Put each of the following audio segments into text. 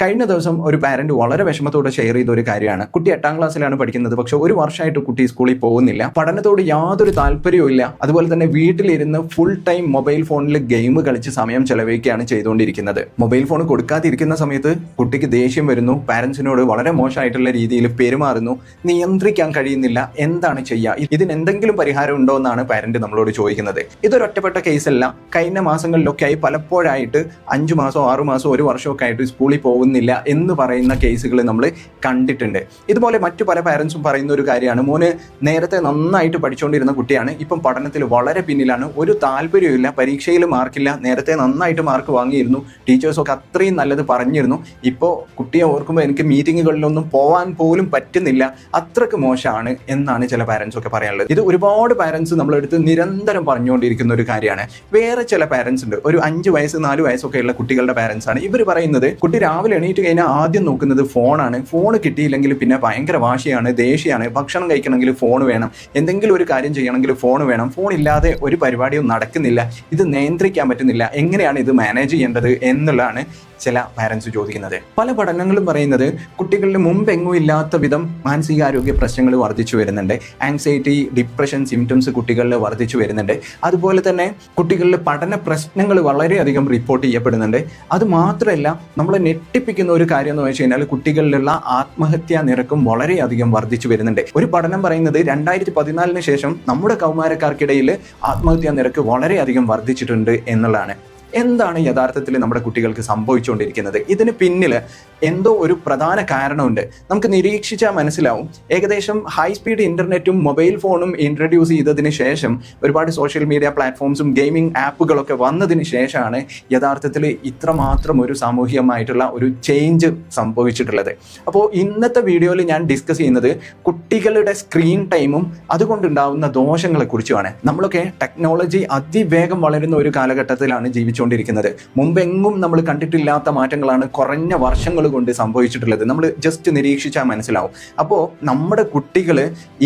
കഴിഞ്ഞ ദിവസം ഒരു പാരന്റ് വളരെ വിഷമത്തോടെ ഷെയർ ചെയ്ത ഒരു കാര്യമാണ്. കുട്ടി എട്ടാം ക്ലാസ്സിലാണ് പഠിക്കുന്നത്. പക്ഷെ ഒരു വർഷമായിട്ട് കുട്ടി സ്കൂളിൽ പോകുന്നില്ല. പഠനത്തോട് യാതൊരു താല്പര്യവും ഇല്ല. അതുപോലെ തന്നെ വീട്ടിലിരുന്ന് ഫുൾ ടൈം മൊബൈൽ ഫോണിൽ ഗെയിം കളിച്ച് സമയം ചെലവഴിക്കുകയാണ് ചെയ്തുകൊണ്ടിരിക്കുന്നത്. മൊബൈൽ ഫോൺ കൊടുക്കാതിരിക്കുന്ന സമയത്ത് കുട്ടിക്ക് ദേഷ്യം വരുന്നു. പാരന്റ്സിനോട് വളരെ മോശമായിട്ടുള്ള രീതിയിൽ പെരുമാറുന്നു. നിയന്ത്രിക്കാൻ കഴിയുന്നില്ല. എന്താണ് ചെയ്യുക ഇതിന് എന്തെങ്കിലും പരിഹാരം ഉണ്ടോ എന്നാണ് പാരന്റ് നമ്മളോട് ചോദിക്കുന്നത്. ഇതൊരു ഒറ്റപ്പെട്ട കേസല്ല കഴിഞ്ഞ മാസങ്ങളിലൊക്കെ ആയി പലപ്പോഴായിട്ട് അഞ്ചു മാസോ ആറു മാസോ ഒരു വർഷമൊക്കെ ആയിട്ട് സ്കൂളിൽ പോകുന്നില്ല എന്ന് പറയുന്ന കേസുകൾ നമ്മൾ കണ്ടിട്ടുണ്ട്. ഇതുപോലെ മറ്റു പല പാരൻസും പറയുന്ന ഒരു കാര്യമാണ്. മോന് നേരത്തെ നന്നായിട്ട് പഠിച്ചുകൊണ്ടിരുന്ന കുട്ടിയാണ്. ഇപ്പം പഠനത്തിൽ വളരെ പിന്നിലാണ്. ഒരു താല്പര്യമില്ല പരീക്ഷയിൽ മാർക്കില്ല നേരത്തെ നന്നായിട്ട് മാർക്ക് വാങ്ങിയിരുന്നു. ടീച്ചേഴ്സൊക്കെ അത്രയും നല്ലത് പറഞ്ഞിരുന്നു. ഇപ്പോൾ കുട്ടിയെ ഓർക്കുമ്പോൾ എനിക്ക് മീറ്റിങ്ങുകളിലൊന്നും പോകാൻ പോലും പറ്റുന്നില്ല. അത്രയ്ക്ക് മോശമാണ് എന്നാണ് ചില പാരൻസ് ഒക്കെ പറയാനുള്ളത്. ഇത് ഒരുപാട് പാരൻസ് നമ്മളെടുത്ത് നിരന്തരം പറഞ്ഞുകൊണ്ടിരിക്കുന്ന ഒരു കാര്യമാണ്. വേറെ ചില പാരൻസ് ഉണ്ട്. ഒരു അഞ്ച് വയസ്സ് നാല് വയസ്സൊക്കെ ഉള്ള കുട്ടികളുടെ പാരൻസ് ആണ്. ഇവർ പറയുന്നത് കുട്ടി രാവിലെ എണീറ്റ് കഴിഞ്ഞാൽ ആദ്യം നോക്കുന്നത് ഫോണാണ്. ഫോൺ കിട്ടിയില്ലെങ്കിൽ പിന്നെ ഭയങ്കര വാശിയാണ് ദേഷ്യമാണ്. ഭക്ഷണം കഴിക്കണമെങ്കിൽ ഫോൺ വേണം. എന്തെങ്കിലും ഒരു കാര്യം ചെയ്യണമെങ്കിൽ ഫോൺ വേണം. ഫോൺ ഇല്ലാതെ ഒരു പരിപാടിയും നടക്കുന്നില്ല. ഇത് നിയന്ത്രിക്കാൻ പറ്റുന്നില്ല. എങ്ങനെയാണ് ഇത് മാനേജ് ചെയ്യേണ്ടത് എന്നുള്ളതാണ് ചില പാരൻസ് ചോദിക്കുന്നത്. പല പഠനങ്ങളും പറയുന്നത് കുട്ടികളിൽ മുമ്പെങ്ങും ഇല്ലാത്ത വിധം മാനസികാരോഗ്യ പ്രശ്നങ്ങൾ വർദ്ധിച്ചു വരുന്നുണ്ട്. ആങ്സൈറ്റി ഡിപ്രഷൻ സിംറ്റംസ് കുട്ടികളിൽ വർദ്ധിച്ചു വരുന്നുണ്ട്. അതുപോലെ തന്നെ കുട്ടികളിൽ പഠന പ്രശ്നങ്ങൾ വളരെയധികം റിപ്പോർട്ട് ചെയ്യപ്പെടുന്നുണ്ട്. അത് മാത്രമല്ല നമ്മളെ ഞെട്ടിപ്പിക്കുന്ന ഒരു കാര്യം എന്ന് വെച്ച് കഴിഞ്ഞാൽ കുട്ടികളിലുള്ള ആത്മഹത്യാ നിരക്കും വളരെയധികം വർദ്ധിച്ചു വരുന്നുണ്ട്. ഒരു പഠനം പറയുന്നത് രണ്ടായിരത്തി പതിനാലിന് ശേഷം നമ്മുടെ കൗമാരക്കാർക്കിടയിൽ ആത്മഹത്യാ നിരക്ക് വളരെയധികം വർദ്ധിച്ചിട്ടുണ്ട് എന്നുള്ളതാണ്. എന്താണ് യഥാർത്ഥത്തിൽ നമ്മുടെ കുട്ടികൾക്ക് സംഭവിച്ചുകൊണ്ടിരിക്കുന്നത്? ഇതിന് പിന്നിൽ എന്തോ ഒരു പ്രധാന കാരണമുണ്ട്. നമുക്ക് നിരീക്ഷിച്ചാൽ മനസ്സിലാവും. ഏകദേശം ഹൈ സ്പീഡ് ഇന്റർനെറ്റും മൊബൈൽ ഫോണും ഇൻട്രൊഡ്യൂസ് ചെയ്തതിന് ശേഷം ഒരുപാട് സോഷ്യൽ മീഡിയ പ്ലാറ്റ്ഫോംസും ഗെയിമിംഗ് ആപ്പുകളൊക്കെ വന്നതിന് ശേഷമാണ് യഥാർത്ഥത്തിൽ ഇത്രമാത്രം ഒരു സാമൂഹികമായിട്ടുള്ള ഒരു ചേഞ്ച് സംഭവിച്ചിട്ടുള്ളത്. അപ്പോൾ ഇന്നത്തെ വീഡിയോയിൽ ഞാൻ ഡിസ്കസ് ചെയ്യുന്നത് കുട്ടികളുടെ സ്ക്രീൻ ടൈമും അതുകൊണ്ടുണ്ടാവുന്ന ദോഷങ്ങളെ കുറിച്ചുമാണ് നമ്മളൊക്കെ ടെക്നോളജി അതിവേഗം വളരുന്ന ഒരു കാലഘട്ടത്തിലാണ് ജീവിച്ചുകൊണ്ടിരിക്കുന്നത്. മുമ്പെങ്ങും നമ്മൾ കണ്ടിട്ടില്ലാത്ത മാറ്റങ്ങളാണ് കുറഞ്ഞ വർഷങ്ങൾ കൊണ്ട് സംഭവിച്ചിട്ടുള്ളത് നമ്മൾ ജസ്റ്റ് നിരീക്ഷിച്ചാൽ മനസ്സിലാവും. അപ്പോൾ നമ്മുടെ കുട്ടികൾ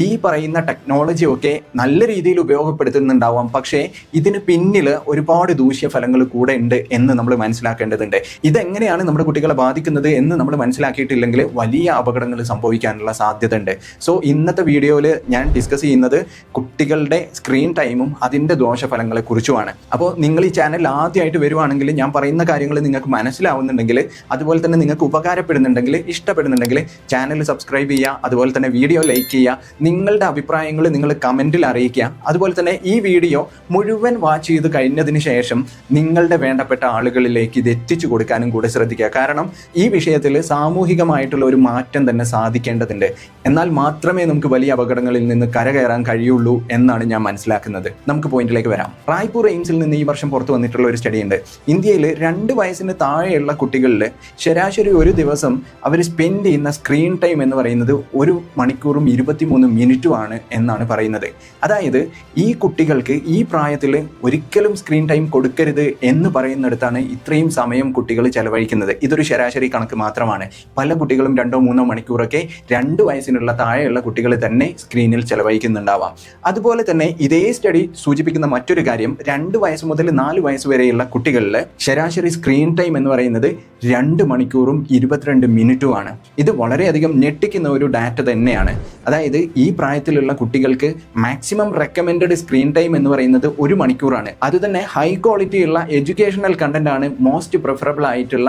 ഈ പറയുന്ന ടെക്നോളജി ഒക്കെ നല്ല രീതിയിൽ ഉപയോഗപ്പെടുത്തുന്നുണ്ടാവാം. പക്ഷേ ഇതിന് പിന്നിൽ ഒരുപാട് ദൂഷ്യഫലങ്ങൾ കൂടെ ഉണ്ട് എന്ന് നമ്മൾ മനസ്സിലാക്കേണ്ടതുണ്ട്. ഇതെങ്ങനെയാണ് നമ്മുടെ കുട്ടികളെ ബാധിക്കുന്നത് എന്ന് നമ്മൾ മനസ്സിലാക്കിയിട്ടില്ലെങ്കിൽ വലിയ അപകടങ്ങൾ സംഭവിക്കാനുള്ള സാധ്യത ഉണ്ട് സോ ഇന്നത്തെ വീഡിയോയിൽ ഞാൻ ഡിസ്കസ് ചെയ്യുന്നത് കുട്ടികളുടെ സ്ക്രീൻ ടൈമും അതിന്റെ ദോഷഫലങ്ങളെ കുറിച്ചുമാണ്. അപ്പോൾ നിങ്ങൾ ഈ ചാനൽ ആദ്യമായിട്ട് വരുവാണെങ്കിൽ ഞാൻ പറയുന്ന കാര്യങ്ങൾ നിങ്ങൾക്ക് മനസ്സിലാവുന്നുണ്ടെങ്കിൽ അതുപോലെ തന്നെ നിങ്ങൾക്ക് ഉപകാരപ്പെടുന്നുണ്ടെങ്കിൽ ഇഷ്ടപ്പെടുന്നുണ്ടെങ്കിൽ ചാനൽ സബ്സ്ക്രൈബ് ചെയ്യുക അതുപോലെ തന്നെ വീഡിയോ ലൈക്ക് ചെയ്യുക നിങ്ങളുടെ അഭിപ്രായങ്ങൾ നിങ്ങൾ കമന്റിൽ അറിയിക്കുക. അതുപോലെ തന്നെ ഈ വീഡിയോ മുഴുവൻ വാച്ച് ചെയ്ത് കഴിഞ്ഞതിന് ശേഷം നിങ്ങളുടെ വേണ്ടപ്പെട്ട ആളുകളിലേക്ക് ഇത് എത്തിച്ചു കൊടുക്കാനും കൂടെ ശ്രദ്ധിക്കുക. കാരണം ഈ വിഷയത്തിൽ സാമൂഹികമായിട്ടുള്ള ഒരു മാറ്റം തന്നെ സാധിക്കേണ്ടതുണ്ട്. എന്നാൽ മാത്രമേ നമുക്ക് വലിയ അപകടങ്ങളിൽ നിന്ന് കരകയറാൻ കഴിയുള്ളൂ എന്നാണ് ഞാൻ മനസ്സിലാക്കുന്നത്. നമുക്ക് പോയിന്റിലേക്ക് വരാം. റായ്പൂർ എയിംസിൽ നിന്ന് ഈ വർഷം പുറത്തു വന്നിട്ടുള്ള ഒരു സ്റ്റഡി ഉണ്ട്. ഇന്ത്യയിൽ രണ്ട് വയസ്സിന് താഴെയുള്ള കുട്ടികളിൽ ശരാശരി ഒരു ദിവസം അവർ സ്പെൻഡ് ചെയ്യുന്ന സ്ക്രീൻ ടൈം എന്ന് പറയുന്നത് ഒരു മണിക്കൂറും ഇരുപത്തിമൂന്ന് മിനിറ്റുമാണ് എന്നാണ് പറയുന്നത്. അതായത് ഈ കുട്ടികൾക്ക് ഈ പ്രായത്തിൽ ഒരിക്കലും സ്ക്രീൻ ടൈം കൊടുക്കരുത് എന്ന് പറയുന്നിടത്താണ് ഇത്രയും സമയം കുട്ടികൾ ചെലവഴിക്കുന്നത്. ഇതൊരു ശരാശരി കണക്ക് മാത്രമാണ്. പല കുട്ടികളും രണ്ടോ മൂന്നോ മണിക്കൂറൊക്കെ രണ്ട് വയസ്സിനുള്ള താഴെയുള്ള കുട്ടികൾ തന്നെ സ്ക്രീനിൽ ചെലവഴിക്കുന്നുണ്ടാവാം. അതുപോലെ തന്നെ ഇതേ സ്റ്റഡി സൂചിപ്പിക്കുന്ന മറ്റൊരു കാര്യം രണ്ട് വയസ്സ് മുതൽ നാല് വയസ്സ് വരെയുള്ള കുട്ടികളിൽ ശരാശരി സ്ക്രീൻ ടൈം എന്ന് പറയുന്നത് രണ്ട് മണിക്കൂറും ഇരുപത്തിരണ്ട് മിനിറ്റുമാണ്. ഇത് വളരെയധികം ഞെട്ടിക്കുന്ന ഒരു ഡാറ്റ തന്നെയാണ്. അതായത് ഈ പ്രായത്തിലുള്ള കുട്ടികൾക്ക് മാക്സിമം റെക്കമെൻഡഡ് സ്ക്രീൻ ടൈം എന്ന് പറയുന്നത് ഒരു മണിക്കൂറാണ്. അതുതന്നെ ഹൈ ക്വാളിറ്റിയുള്ള എഡ്യൂക്കേഷണൽ കണ്ടന്റ് ആണ് മോസ്റ്റ് പ്രിഫറബിൾ ആയിട്ടുള്ള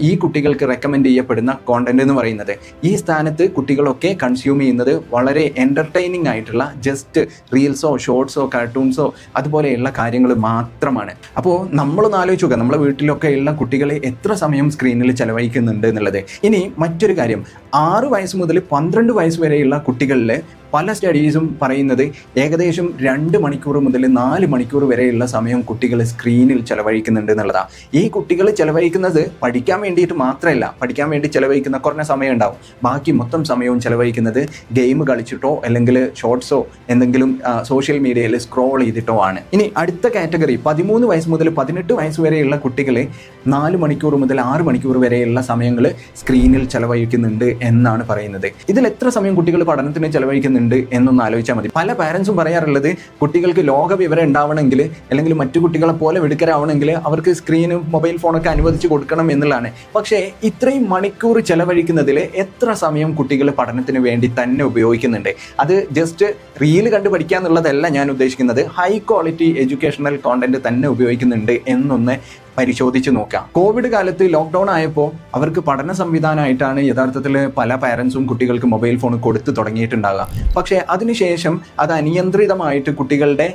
ഈ കുട്ടികൾക്ക് റെക്കമെൻഡ് ചെയ്യപ്പെടുന്ന കോണ്ടന്റ് എന്ന് പറയുന്നത്. ഈ സ്ഥാനത്ത് കുട്ടികളൊക്കെ കൺസ്യൂം ചെയ്യുന്നത് വളരെ എന്റർടൈനിങ് ആയിട്ടുള്ള ജസ്റ്റ് റീൽസോ ഷോർട്സോ കാർട്ടൂൺസോ അതുപോലെയുള്ള കാര്യങ്ങൾ മാത്രമാണ്. അപ്പോൾ നമ്മളൊന്ന് ആലോചിച്ച് നോക്കുക നമ്മുടെ വീട്ടിലൊക്കെ ഉള്ള കുട്ടികളെ എത്ര സമയം സ്ക്രീനിൽ ചെലവഴിക്കുന്നുണ്ട് എന്നുള്ളത്. ഇനി മറ്റൊരു കാര്യം ആറ് വയസ്സ് മുതൽ പന്ത്രണ്ട് വയസ്സ് വരെയുള്ള കുട്ടികളിൽ പല സ്റ്റഡീസും പറയുന്നത് ഏകദേശം രണ്ട് മണിക്കൂർ മുതൽ നാല് മണിക്കൂർ വരെയുള്ള സമയം കുട്ടികൾ സ്ക്രീനിൽ ചെലവഴിക്കുന്നുണ്ട് എന്നുള്ളതാണ് ഈ കുട്ടികൾ ചെലവഴിക്കുന്നത് പഠിക്കാൻ വേണ്ടിയിട്ട് മാത്രമല്ല പഠിക്കാൻ വേണ്ടി ചെലവഴിക്കുന്ന കുറഞ്ഞ സമയം ഉണ്ടാവും. ബാക്കി മൊത്തം സമയവും ചെലവഴിക്കുന്നത് ഗെയിം കളിച്ചിട്ടോ അല്ലെങ്കിൽ ഷോർട്സോ എന്തെങ്കിലും സോഷ്യൽ മീഡിയയിൽ സ്ക്രോൾ ചെയ്തിട്ടോ ആണ്. ഇനി അടുത്ത കാറ്റഗറി പതിമൂന്ന് വയസ്സ് മുതൽ പതിനെട്ട് വയസ്സ് വരെയുള്ള കുട്ടികൾ നാല് മണിക്കൂർ മുതൽ ആറ് മണിക്കൂർ വരെയുള്ള സമയങ്ങൾ സ്ക്രീനിൽ ചെലവഴിക്കുന്നുണ്ട് എന്നാണ് പറയുന്നത്. ഇതിൽ എത്ര സമയം കുട്ടികൾ പഠനത്തിന് ചെലവഴിക്കുന്നുണ്ട്? ചെയ്യുന്നുണ്ട് എന്നൊന്ന് ആലോചിച്ചാൽ മതി. പല പാരൻസും പറയാറുള്ളത് കുട്ടികൾക്ക് ലോക വിവരം ഉണ്ടാവണമെങ്കിൽ അല്ലെങ്കിൽ മറ്റു കുട്ടികളെ പോലെ മിടുക്കരാവണമെങ്കിൽ അവർക്ക് സ്ക്രീനും മൊബൈൽ ഫോണൊക്കെ അനുവദിച്ച് കൊടുക്കണം എന്നുള്ളതാണ്. പക്ഷേ ഇത്രയും മണിക്കൂർ ചെലവഴിക്കുന്നതിൽ എത്ര സമയം കുട്ടികൾ പഠനത്തിന് വേണ്ടി തന്നെ ഉപയോഗിക്കുന്നുണ്ട്? അത് ജസ്റ്റ് റീൽ കണ്ട് പഠിക്കുക ഞാൻ ഉദ്ദേശിക്കുന്നത്. ഹൈ ക്വാളിറ്റി എഡ്യൂക്കേഷണൽ കോണ്ടന്റ് തന്നെ ഉപയോഗിക്കുന്നുണ്ട് എന്നൊന്ന് പരിശോധിച്ച് നോക്കാം. കോവിഡ് കാലത്ത് ലോക്ക്ഡൗൺ ആയപ്പോൾ അവർക്ക് പഠന സംവിധാനമായിട്ടാണ് യഥാർത്ഥത്തിൽ പല പാരൻസും കുട്ടികൾക്ക് മൊബൈൽ ഫോൺ കൊടുത്തു തുടങ്ങിയിട്ടുണ്ടാകുക പക്ഷേ അതിനുശേഷം അത് അനിയന്ത്രിതമായിട്ട് കുട്ടികളുടെ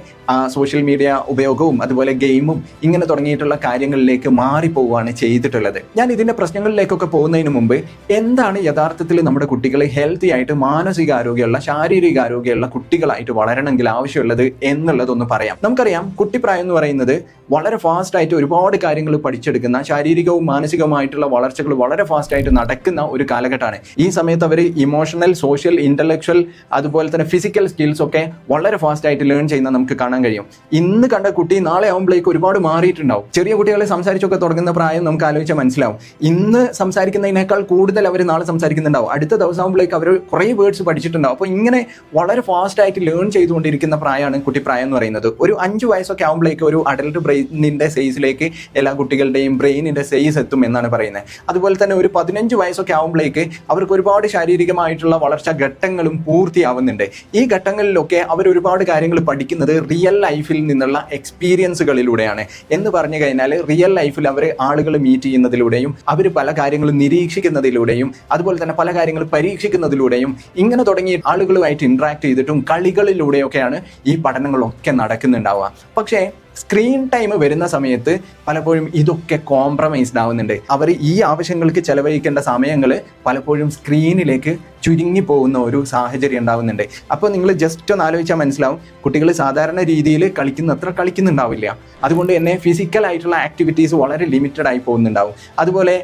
സോഷ്യൽ മീഡിയ ഉപയോഗവും അതുപോലെ ഗെയിമും ഇങ്ങനെ തുടങ്ങിയിട്ടുള്ള കാര്യങ്ങളിലേക്ക് മാറിപ്പോവുകയാണ് ചെയ്തിട്ടുള്ളത്. ഞാൻ ഇതിന്റെ പ്രശ്നങ്ങളിലേക്കൊക്കെ പോകുന്നതിന് മുമ്പ് എന്താണ് യഥാർത്ഥത്തിൽ നമ്മുടെ കുട്ടികൾ ഹെൽത്തി ആയിട്ട് മാനസികാരോഗ്യമുള്ള ശാരീരികാരോഗ്യമുള്ള കുട്ടികളായിട്ട് വളരണമെങ്കിൽ ആവശ്യമുള്ളത് എന്നുള്ളതൊന്ന് പറയാം. നമുക്കറിയാം കുട്ടിപ്രായം എന്ന് പറയുന്നത് വളരെ ഫാസ്റ്റ് ആയിട്ട് ഒരുപാട് കാര്യങ്ങൾ പഠിച്ചെടുക്കുന്ന ശാരീരികവും മാനസികവുമായിട്ടുള്ള വളർച്ചകൾ വളരെ ഫാസ്റ്റ് ആയിട്ട് നടക്കുന്ന ഒരു കാലഘട്ടമാണ്. ഈ സമയത്ത് അവർ ഇമോഷണൽ സോഷ്യൽ ഇന്റലക്ച്വൽ അതുപോലെ തന്നെ ഫിസിക്കൽ സ്കിൽസ് ഒക്കെ വളരെ ഫാസ്റ്റ് ആയിട്ട് ലേൺ ചെയ്യുന്ന നമുക്ക് കാണാൻ കഴിയും. ഇന്ന് കണ്ട കുട്ടി നാളെ ആകുമ്പോഴേക്ക് ഒരുപാട് മാറിയിട്ടുണ്ടാവും. ചെറിയ കുട്ടികളെ സംസാരിച്ചൊക്കെ തുടങ്ങുന്ന പ്രായം നമുക്ക് ആലോചിച്ചാൽ മനസ്സിലാവും. ഇന്ന് സംസാരിക്കുന്നതിനേക്കാൾ കൂടുതൽ അവർ നാളെ സംസാരിക്കുന്നുണ്ടാവും. അടുത്ത ദിവസം ആകുമ്പോഴേക്ക് അവർ കുറേ വേർഡ്സ് പഠിച്ചിട്ടുണ്ടാവും. അപ്പോൾ ഇങ്ങനെ വളരെ ഫാസ്റ്റ് ആയിട്ട് ലേൺ ചെയ്തുകൊണ്ടിരിക്കുന്ന പ്രായമാണ് കുട്ടിപ്രായം എന്ന് പറയുന്നത്. ഒരു അഞ്ച് വയസ്സൊക്കെ ആകുമ്പോഴേക്ക് ഒരു അഡൽട്ട് ബ്രെയിനിന്റെ സൈസിലേക്ക് എല്ലാ കുട്ടികളുടെയും ബ്രെയിനിന്റെ സൈസ് എത്തും എന്നാണ് പറയുന്നത്. അതുപോലെ തന്നെ ഒരു പതിനഞ്ച് വയസ്സൊക്കെ ആകുമ്പോഴേക്ക് അവർക്ക് ഒരുപാട് ശാരീരികമായിട്ടുള്ള വളർച്ചാ ഘട്ടങ്ങളും പൂർത്തിയാവുന്നുണ്ട്. ഈ ഘട്ടങ്ങളിലൊക്കെ അവർ ഒരുപാട് കാര്യങ്ങൾ പഠിക്കുന്നത് റിയൽ ലൈഫിൽ നിന്നുള്ള എക്സ്പീരിയൻസുകളിലൂടെയാണ് എന്ന് പറഞ്ഞു കഴിഞ്ഞാൽ റിയൽ ലൈഫിൽ അവർ ആളുകൾ മീറ്റ് ചെയ്യുന്നതിലൂടെയും അവർ പല കാര്യങ്ങളും നിരീക്ഷിക്കുന്നതിലൂടെയും അതുപോലെ തന്നെ പല കാര്യങ്ങൾ പരീക്ഷിക്കുന്നതിലൂടെയും ഇങ്ങനെ തുടങ്ങി ആളുകളുമായിട്ട് ഇൻട്രാക്ട് ചെയ്തിട്ടും കളികളിലൂടെയൊക്കെയാണ് ഈ പഠനങ്ങളൊക്കെ നടക്കുന്നുണ്ടാവുക. പക്ഷേ സ്ക്രീൻ ടൈം വരുന്ന സമയത്ത് പലപ്പോഴും ഇതൊക്കെ കോംപ്രമൈസ്ഡ് ആവുന്നുണ്ട്. അവർ ഈ ആവശ്യങ്ങൾക്ക് ചെലവഴിക്കേണ്ട സമയങ്ങൾ പലപ്പോഴും സ്ക്രീനിലേക്ക് ചുരുങ്ങി പോകുന്ന ഒരു സാഹചര്യം ഉണ്ടാവുന്നുണ്ട്. അപ്പോൾ നിങ്ങൾ ജസ്റ്റ് ഒന്ന് ആലോചിച്ചാൽ മനസ്സിലാവും. കുട്ടികൾ സാധാരണ രീതിയിൽ കളിക്കുന്ന അത്ര കളിക്കുന്നുണ്ടാവില്ല. അതുകൊണ്ട് തന്നെ ഫിസിക്കൽ ആയിട്ടുള്ള ആക്ടിവിറ്റീസ് വളരെ ലിമിറ്റഡ് ആയി പോകുന്നുണ്ടാവും. അതുപോലെ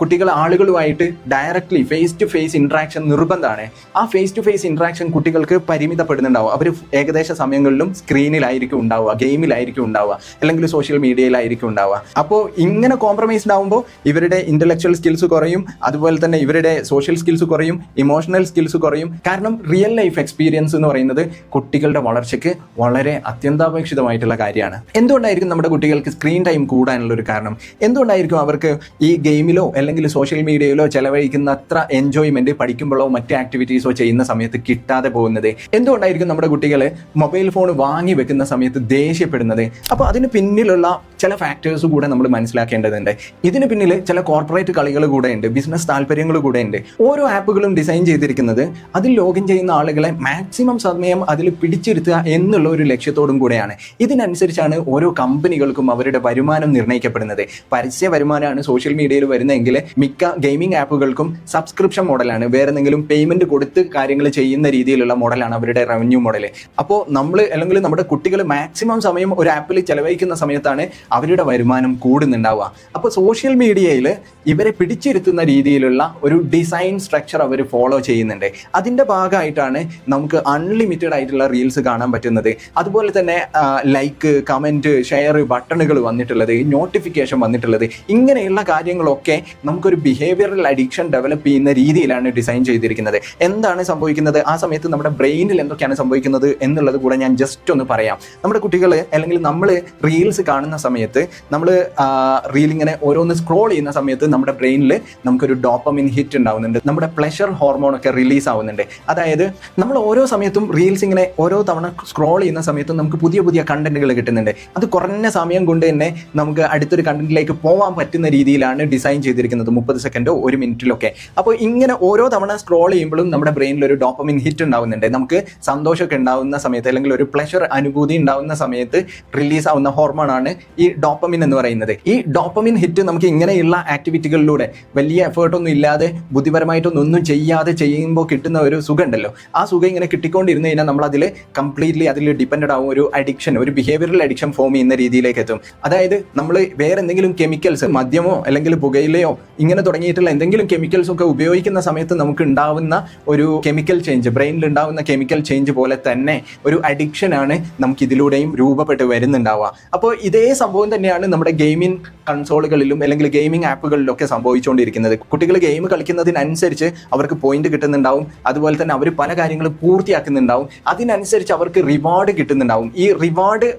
കുട്ടികൾ ആളുകളുമായിട്ട് directly face to face interaction നിർബന്ധമാണ്. ആ ഫേസ് ടു ഫേസ് ഇൻട്രാക്ഷൻ കുട്ടികൾക്ക് പരിമിതപ്പെടുന്നുണ്ടാവും. അവർ ഏകദേശ സമയങ്ങളിലും സ്ക്രീനിലായിരിക്കും ഉണ്ടാവുക ഗെയിമിലായിരിക്കും ഉണ്ടാവുക അല്ലെങ്കിൽ സോഷ്യൽ മീഡിയയിലായിരിക്കും ഉണ്ടാവുക. അപ്പോൾ ഇങ്ങനെ കോംപ്രമൈസ്ഡ് ആകുമ്പോൾ ഇവരുടെ ഇന്റലക്ച്വൽ സ്കിൽസ് കുറയും അതുപോലെ തന്നെ ഇവരുടെ സോഷ്യൽ സ്കിൽസ് കുറയും ഇമോഷണൽ സ്കിൽസ് കുറയും. കാരണം റിയൽ ലൈഫ് എക്സ്പീരിയൻസ് എന്ന് പറയുന്നത് കുട്ടികളുടെ വളർച്ചയ്ക്ക് വളരെ അത്യന്താപേക്ഷിതമായിട്ടുള്ള കാര്യമാണ്. എന്തുകൊണ്ടായിരിക്കും നമ്മുടെ കുട്ടികൾക്ക് സ്ക്രീൻ ടൈം കൂടാനുള്ള ഒരു കാരണം? എന്തുകൊണ്ടായിരിക്കും അവർക്ക് ഈ ഗെയിമിലോ അല്ലെങ്കിൽ സോഷ്യൽ മീഡിയയിലോ ചെലവഴിക്കുന്ന അത്ര എൻജോയ്മെന്റ് പഠിക്കുമ്പോഴോ മറ്റ് ആക്ടിവിറ്റീസോ ചെയ്യുന്ന സമയത്ത് കിട്ടാതെ പോകുന്നത്. എന്തുകൊണ്ടായിരിക്കും നമ്മുടെ കുട്ടികൾ മൊബൈൽ ഫോൺ വാങ്ങി വെക്കുന്ന സമയത്ത് ദേഷ്യപ്പെടുന്നത്? അപ്പോൾ അതിന് പിന്നിലുള്ള ചില ഫാക്ടേഴ്സ് കൂടെ നമ്മൾ മനസ്സിലാക്കേണ്ടതുണ്ട്. ഇതിന് പിന്നിൽ ചില കോർപ്പറേറ്റ് കളികൾ കൂടെ ഉണ്ട് ബിസിനസ് താല്പര്യങ്ങൾ കൂടെ ഉണ്ട്. ഓരോ ആപ്പുകളും ഡിസൈൻ ചെയ്തിരിക്കുന്നത് അതിൽ ലോഗിൻ ചെയ്യുന്ന ആളുകളെ മാക്സിമം സമയം അതിൽ പിടിച്ചിരുത്തുക എന്നുള്ള ഒരു ലക്ഷ്യത്തോടും കൂടെയാണ്. ഇതിനനുസരിച്ചാണ് ഓരോ കമ്പനികൾക്കും അവരുടെ വരുമാനം നിർണയിക്കപ്പെടുന്നത്. പരസ്യ വരുമാനമാണ് സോഷ്യൽ മീഡിയയിൽ വരുന്നതെങ്കിൽ മിക്ക ഗെയിമിംഗ് ആപ്പുകൾക്കും സബ്സ്ക്രിപ്ഷൻ മോഡലാണ് വേറെ എന്തെങ്കിലും പേയ്മെന്റ് കൊടുത്ത് കാര്യങ്ങൾ ചെയ്യുന്ന രീതിയിലുള്ള മോഡലാണ് അവരുടെ റവന്യൂ മോഡൽ അപ്പോൾ നമ്മൾ അല്ലെങ്കിൽ നമ്മുടെ കുട്ടികൾ മാക്സിമം സമയം ഒരു ആപ്പിൽ ചെലവഴിക്കുന്ന സമയത്താണ് അവരുടെ വരുമാനം കൂടുന്നുണ്ടാവുക. അപ്പോൾ സോഷ്യൽ മീഡിയയിൽ ഇവരെ പിടിച്ചിരുത്തുന്ന രീതിയിലുള്ള ഒരു ഡിസൈൻ സ്ട്രക്ചർ അവർ ഫോളോ ചെയ്യുന്നുണ്ട്. അതിന്റെ ഭാഗമായിട്ടാണ് നമുക്ക് അൺലിമിറ്റഡ് ആയിട്ടുള്ള റീൽസ് കാണാൻ പറ്റുന്നത്. അതുപോലെ തന്നെ ലൈക്ക് കമന്റ് ഷെയർ ബട്ടണുകൾ വന്നിട്ടുള്ളത് നോട്ടിഫിക്കേഷൻ വന്നിട്ടുള്ളത് ഇങ്ങനെയുള്ള കാര്യങ്ങളൊക്കെ നമുക്കൊരു ബിഹേവിയറൽ അഡിക്ഷൻ ഡെവലപ്പ് ചെയ്യുന്ന രീതിയിലാണ് ഡിസൈൻ ചെയ്തിരിക്കുന്നത്. എന്താണ് സംഭവിക്കുന്നത്? ആ സമയത്ത് നമ്മുടെ ബ്രെയിനിൽ എന്തൊക്കെയാണ് സംഭവിക്കുന്നത് എന്നുള്ളത് കൂടെ ഞാൻ ജസ്റ്റ് ഒന്ന് പറയാം. നമ്മുടെ കുട്ടികൾ അല്ലെങ്കിൽ നമ്മൾ റീൽസ് കാണുന്ന സമയത്ത് നമ്മൾ റീൽ ഇങ്ങനെ ഓരോന്ന് സ്ക്രോൾ ചെയ്യുന്ന സമയത്ത് നമ്മുടെ ബ്രെയിനിൽ നമുക്കൊരു ഡോപ്പമിൻ ഹിറ്റ് ഉണ്ടാവുന്നുണ്ട്. നമ്മുടെ പ്ലഷർ ഹോർമോൺ ഒക്കെ റിലീസ് ആവുന്നുണ്ട്. അതായത് നമ്മൾ ഓരോ സമയത്തും റീൽസ് ഇങ്ങനെ ഓരോ തവണ സ്ക്രോൾ ചെയ്യുന്ന സമയത്തും നമുക്ക് പുതിയ പുതിയ കണ്ടന്റുകൾ കിട്ടുന്നുണ്ട്. അത് കുറഞ്ഞ സമയം കൊണ്ട് തന്നെ നമുക്ക് അടുത്തൊരു കണ്ടന്റിലേക്ക് പോകാൻ പറ്റുന്ന രീതിയിലാണ് ഡിസൈൻ ചെയ്തിരിക്കുന്നത് മുപ്പത് സെക്കൻഡോ ഒരു മിനിറ്റിലൊക്കെ. അപ്പോൾ ഇങ്ങനെ ഓരോ തവണ സ്ക്രോൾ ചെയ്യുമ്പോഴും നമ്മുടെ ബ്രെയിനിൽ ഒരു ഡോപ്പമിൻ ഹിറ്റ് ഉണ്ടാവുന്നുണ്ട്. നമുക്ക് സന്തോഷമൊക്കെ ഉണ്ടാവുന്ന സമയത്ത് അല്ലെങ്കിൽ ഒരു പ്ലഷർ അനുഭൂതി ഉണ്ടാവുന്ന സമയത്ത് റിലീസ് ആവുന്ന ഹോർമോണാണ് ഈ ഡോപ്പമിൻ എന്ന് പറയുന്നത്. ഈ ഡോപ്പമിൻ ഹിറ്റ് നമുക്ക് ഇങ്ങനെയുള്ള ആക്ടിവിറ്റികളിലൂടെ വലിയ എഫേർട്ടൊന്നും ഇല്ലാതെ ബുദ്ധിപരമായിട്ടൊന്നും ഒന്നും ചെയ്യാതെ ചെയ്യുമ്പോൾ കിട്ടുന്ന ഒരു സുഖം ഉണ്ടല്ലോ ആ സുഖം ഇങ്ങനെ കിട്ടിക്കൊണ്ടിരുന്നു കഴിഞ്ഞാൽ നമ്മൾ അതിൽ കംപ്ലീറ്റ്ലി അതിൽ ഡിപ്പെൻഡ് ആവും. ഒരു അഡിക്ഷൻ ഒരു ബിഹേവിയറൽ അഡിക്ഷൻ ഫോം ചെയ്യുന്ന രീതിയിലേക്ക് എത്തും. അതായത് നമ്മൾ വേറെ എന്തെങ്കിലും കെമിക്കൽസ് മദ്യമോ അല്ലെങ്കിൽ പുകയില പുകയിലയോ ഇങ്ങനെ തുടങ്ങിയിട്ടുള്ള എന്തെങ്കിലും കെമിക്കൽസ് ഒക്കെ ഉപയോഗിക്കുന്ന സമയത്ത് നമുക്ക് ഉണ്ടാവുന്ന ഒരു കെമിക്കൽ ചേഞ്ച് ബ്രെയിനിൽ ഉണ്ടാവുന്ന കെമിക്കൽ ചേഞ്ച് പോലെ തന്നെ ഒരു അഡിക്ഷനാണ് നമുക്ക് ഇതിലൂടെയും രൂപപ്പെട്ട് വരുന്നുണ്ടാവുക. അപ്പോൾ ഇതേ സംഭവം തന്നെയാണ് നമ്മുടെ ഗെയിമിംഗ് കൺസോളുകളിലും അല്ലെങ്കിൽ ഗെയിമിംഗ് ആപ്പുകളിലൊക്കെ സംഭവിച്ചുകൊണ്ടിരിക്കുന്നത്. കുട്ടികൾ ഗെയിം കളിക്കുന്നതിനനുസരിച്ച് അവർക്ക് പോയിന്റ് കിട്ടുന്നുണ്ടാവും. അതുപോലെ തന്നെ അവർ പല കാര്യങ്ങളും പൂർത്തിയാക്കുന്നുണ്ടാവും. അതിനനുസരിച്ച് അവർക്ക് റിവാർഡ് കിട്ടുന്നുണ്ടാവും. ഈ റിവാർഡ്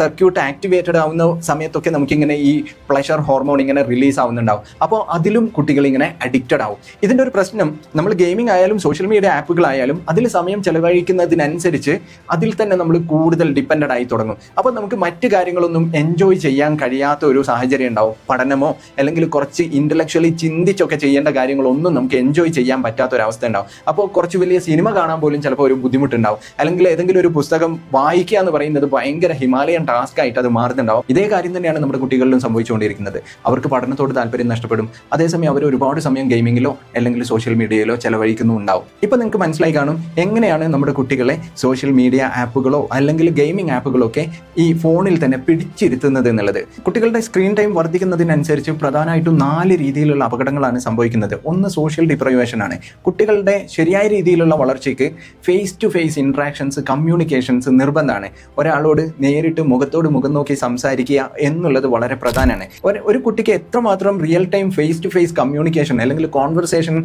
സർക്യൂട്ട് ആക്ടിവേറ്റഡ് ആവുന്ന സമയത്തൊക്കെ നമുക്കിങ്ങനെ ഈ പ്ലഷർ ഹോർമോൺ ഇങ്ങനെ റിലീസ് ആവുന്നുണ്ടാവും. അപ്പോൾ അതിലും കുട്ടികൾ ഇങ്ങനെ അഡിക്റ്റഡ് ആവും. ഇതിന്റെ ഒരു പ്രശ്നം നമ്മൾ ഗെയിമിംഗ് ആയാലും സോഷ്യൽ മീഡിയ ആപ്പുകളായാലും അതിൽ സമയം ചെലവഴിക്കുന്നതിനനുസരിച്ച് അതിൽ തന്നെ നമ്മൾ കൂടുതൽ ഡിപ്പെൻഡഡ് ആയി തുടങ്ങും. അപ്പോൾ നമുക്ക് മറ്റു കാര്യങ്ങളൊന്നും എൻജോയ് ചെയ്യാൻ കഴിയാത്ത ഒരു സാഹചര്യം ഉണ്ടാവും. പഠനമോ അല്ലെങ്കിൽ കുറച്ച് ഇന്റലക്ച്വലി ചിന്തിച്ചൊക്കെ ചെയ്യേണ്ട കാര്യങ്ങളൊന്നും നമുക്ക് എൻജോയ് ചെയ്യാൻ പറ്റാത്ത ഒരു അവസ്ഥ ഉണ്ടാവും. അപ്പോൾ കുറച്ച് വലിയ സിനിമ കാണാൻ പോലും ചിലപ്പോൾ ഒരു ബുദ്ധിമുട്ടുണ്ടാവും. അല്ലെങ്കിൽ ഏതെങ്കിലും ഒരു പുസ്തകം വായിക്കുക എന്ന് പറയുന്നത് ഭയങ്കര ഹിമാലയൻ ടാസ്ക് ആയിട്ട് അത് മാറുന്നുണ്ടാവും. ഇതേ കാര്യം തന്നെയാണ് നമ്മുടെ കുട്ടികളിലും സംഭവിച്ചുകൊണ്ടിരിക്കുന്നത്. അവർക്ക് പഠനത്തോട് താല്പര്യം നഷ്ടപ്പെടും. അതേസമയം അവർ ഒരുപാട് സമയം ഗെയിമിങ്ങിലോ അല്ലെങ്കിൽ സോഷ്യൽ മീഡിയയിലോ ചെലവഴിക്കുന്നുണ്ടാവും. ഇപ്പം നിങ്ങൾക്ക് മനസ്സിലായി കാണും എങ്ങനെയാണ് നമ്മുടെ കുട്ടികളെ സോഷ്യൽ മീഡിയ ആപ്പുകളോ അല്ലെങ്കിൽ ഗെയിമിംഗ് ആപ്പുകളോ ഒക്കെ ഈ ഫോണിൽ തന്നെ പിടിച്ചിരുത്തുന്നത് എന്നുള്ളത്. കുട്ടികളുടെ സ്ക്രീൻ ടൈം വർദ്ധിക്കുന്നതിനനുസരിച്ച് പ്രധാനമായിട്ടും നാല് രീതിയിലുള്ള അപകടങ്ങളാണ് സംഭവിക്കുന്നത്. ഒന്ന് സോഷ്യൽ ഡിപ്രൈവേഷൻ ആണ്. കുട്ടികളുടെ ശരിയായ രീതിയിലുള്ള വളർച്ചയ്ക്ക് face to face interactions communications നിർബന്ധമാണ്. ഒരാളോട് നേരിട്ട് മുഖത്തോട് മുഖം നോക്കി സംസാരിക്കുക എന്നുള്ളത് വളരെ പ്രധാനമാണ്. ഒരു കുട്ടിക്ക് എത്രമാത്രം real time face to face communication അല്ലെങ്കിൽ കോൺവെർസേഷൻ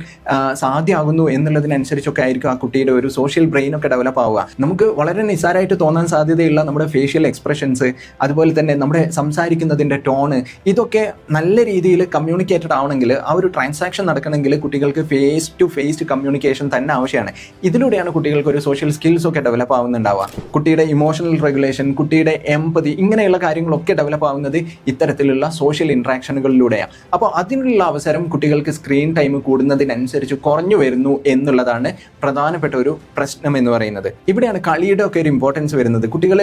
സാധ്യമാകുന്നു എന്നുള്ളതിനനുസരിച്ചൊക്കെ ആയിരിക്കും ആ കുട്ടിയുടെ ഒരു സോഷ്യൽ ബ്രെയിൻ ഒക്കെ ഡെവലപ്പ് ആവുക. നമുക്ക് വളരെ നിസ്സാരമായിട്ട് തോന്നാൻ സാധ്യതയുള്ള നമ്മുടെ ഫേഷ്യൽ എക്സ്പ്രഷൻസ് അതുപോലെ തന്നെ നമ്മുടെ സംസാരിക്കുന്നതിന്റെ ടോണ് ഇതൊക്കെ നല്ല രീതിയിൽ കമ്മ്യൂണിക്കേറ്റഡ് ആവണമെങ്കിൽ ആ ഒരു ട്രാൻസാക്ഷൻ നടക്കണമെങ്കിൽ കുട്ടികൾക്ക് ഫേസ് ടു ഫേസ് കമ്മ്യൂണിക്കേഷൻ തന്നെ ആവശ്യമാണ്. ഇതിലൂടെയാണ് കുട്ടികൾക്ക് ഒരു സോഷ്യൽ സ്കിൽസ് ഒക്കെ ഡെവലപ്പ് ആവുന്നുണ്ടാവുക. കുട്ടിയുടെ ഇമോഷണൽ റെഗുലേഷൻ കുട്ടിയുടെ എംപതി ഇങ്ങനെയുള്ള കാര്യങ്ങളൊക്കെ ഡെവലപ്പ് ആവുന്നത് ഇത്തരത്തിലുള്ള സോഷ്യൽ ഇൻട്രാക്ഷനുകളിലൂടെയാണ് അപ്പോൾ അതിനുള്ള അവസരം കുട്ടികൾക്ക് സ്ക്രീൻ ടൈം കൂടുന്നതിനനുസരിച്ച് കുറഞ്ഞു വരുന്നു എന്നുള്ളതാണ് പ്രധാനപ്പെട്ട ഒരു പ്രശ്നം എന്ന് പറയുന്നത്. ഇവിടെയാണ് കളിയുടെ ഒക്കെ ഒരു ഇമ്പോർട്ടൻസ് വരുന്നത്. കുട്ടികൾ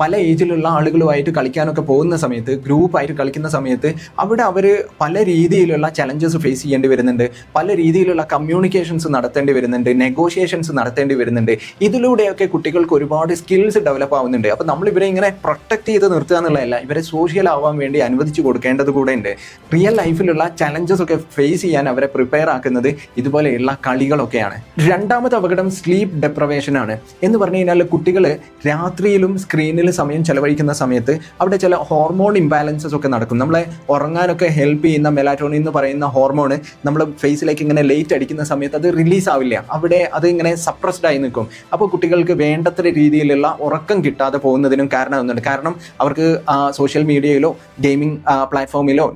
പല ഏജിലുള്ള ആളുകളുമായിട്ട് കളിക്കാനൊക്കെ പോകുന്ന സമയത്ത് ഗ്രൂപ്പായിട്ട് കളിക്കുന്ന സമയത്ത് അവിടെ അവർ പല രീതിയിലുള്ള ചലഞ്ചസ് ഫേസ് ചെയ്യേണ്ടി വരുന്നുണ്ട്. പല രീതിയിലുള്ള കമ്മ്യൂണിക്കേഷൻസ് നടത്തേണ്ടി വരുന്നുണ്ട്. നെഗോഷിയേഷൻസ് നടത്തേണ്ടി വരുന്നുണ്ട്. ഇതിലൂടെയൊക്കെ കുട്ടികൾക്ക് ഒരുപാട് സ്കിൽസ് ഡെവലപ്പ് ആവുന്നുണ്ട്. അപ്പോൾ നമ്മൾ ഇവരെ ഇങ്ങനെ പ്രൊട്ടക്ട് ചെയ്ത് നിർത്തുക എന്നുള്ളതല്ല ഇവരെ സോഷ്യൽ ആവാൻ വേണ്ടി അനുവദിച്ചു കൊടുക്കേണ്ടത് കൂടെ ഉണ്ട് റിയൽ ലൈഫിലുള്ള ചലഞ്ചസ് ഒക്കെ ഫേസ് ചെയ്യാൻ അവരെ പ്രിപ്പയർ ആക്കുന്നത് ഇതുപോലെയുള്ള കളികളൊക്കെയാണ്. രണ്ടാമത്തെ അപകടം സ്ലീപ്പ് ഡെപ്രവേഷൻ ആണ്. എന്ന് പറഞ്ഞു കഴിഞ്ഞാൽ കുട്ടികൾ രാത്രിയിലും സ്ക്രീനിൽ സമയം ചെലവഴിക്കുന്ന സമയത്ത് അവിടെ ചില ഹോർമോൺ ഇംബാലൻസസ് ഒക്കെ നടക്കും. നമ്മളെ ഉറങ്ങാനൊക്കെ ഹെൽപ്പ് ചെയ്യുന്ന മെലാറ്റോണിൻ എന്ന് പറയുന്ന ഹോർമോൺ നമ്മൾ ഫേസിലേക്ക് ഇങ്ങനെ ലേറ്റ് അടിക്കുന്ന സമയത്ത് അത് റിലീസ് ആവില്ല. അവിടെ അത് ഇങ്ങനെ സപ്രസ്ഡ് ആയി നിൽക്കും. അപ്പോൾ കുട്ടികൾക്ക് വേണ്ടത്ര രീതിയിലുള്ള ഉറക്കം കിട്ടാതെ പോകുന്നതിനും കാരണമാകുന്നുണ്ട് കാരണം അവർക്ക് സോഷ്യൽ മീഡിയയിലോ ഗെയിമിംഗ് പ്ലാറ്റ്ഫോമിലോ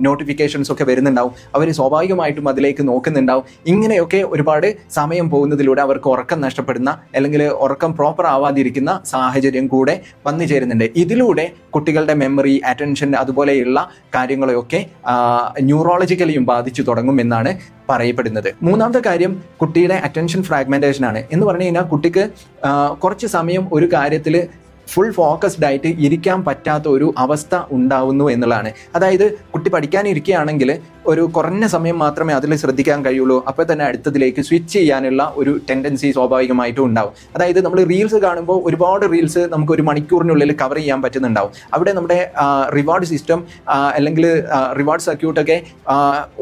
നോട്ടിഫിക്കേഷൻസ് ഒക്കെ വരുന്നുണ്ടാവും. അവർ സ്വാഭാവികമായിട്ടും അതിലേക്ക് നോക്കുന്നുണ്ടാവും. ഇങ്ങനെയൊക്കെ ഒരുപാട് സമയം പോകുന്നതിലൂടെ അവർക്ക് ഉറക്കം നഷ്ടപ്പെടുന്ന അല്ലെങ്കിൽ ഉറക്കം പ്രോപ്പർ ആവാതിരിക്കുന്ന സാഹചര്യം കൂടെ വന്നു ചേരുന്നുണ്ട്. ഇതിലൂടെ കുട്ടികളുടെ മെമ്മറി അറ്റൻഷൻ അതുപോലെയുള്ള കാര്യങ്ങളെയൊക്കെ ന്യൂറോളജിക്കലിയും ബാധിച്ചു തുടങ്ങും എന്നാണ് പറയപ്പെടുന്നത്. മൂന്നാമത്തെ കാര്യം കുട്ടിയുടെ അറ്റൻഷൻ ഫ്രാഗ്മെന്റേഷൻ ആണ്. എന്ന് പറഞ്ഞു കഴിഞ്ഞാൽ കുട്ടിക്ക് കുറച്ച് സമയം ഒരു കാര്യത്തിൽ ഫുൾ ഫോക്കസ്ഡ് ആയിട്ട് ഇരിക്കാൻ പറ്റാത്ത ഒരു അവസ്ഥ ഉണ്ടാവുന്നു എന്നുള്ളതാണ്. അതായത് കുട്ടി പഠിക്കാൻ ഇരിക്കുകയാണെങ്കിൽ ഒരു കുറഞ്ഞ സമയം മാത്രമേ അതിൽ ശ്രദ്ധിക്കാൻ കഴിയുള്ളൂ. അപ്പോൾ തന്നെ അടുത്തതിലേക്ക് സ്വിച്ച് ചെയ്യാനുള്ള ഒരു ടെൻഡൻസി സ്വാഭാവികമായിട്ടും ഉണ്ടാവും. അതായത് നമ്മൾ റീൽസ് കാണുമ്പോൾ ഒരുപാട് റീൽസ് നമുക്ക് ഒരു മണിക്കൂറിനുള്ളിൽ കവർ ചെയ്യാൻ പറ്റുന്നുണ്ടാവും. അവിടെ നമ്മുടെ റിവാർഡ് സിസ്റ്റം അല്ലെങ്കിൽ റിവാർഡ് സർക്യൂട്ടൊക്കെ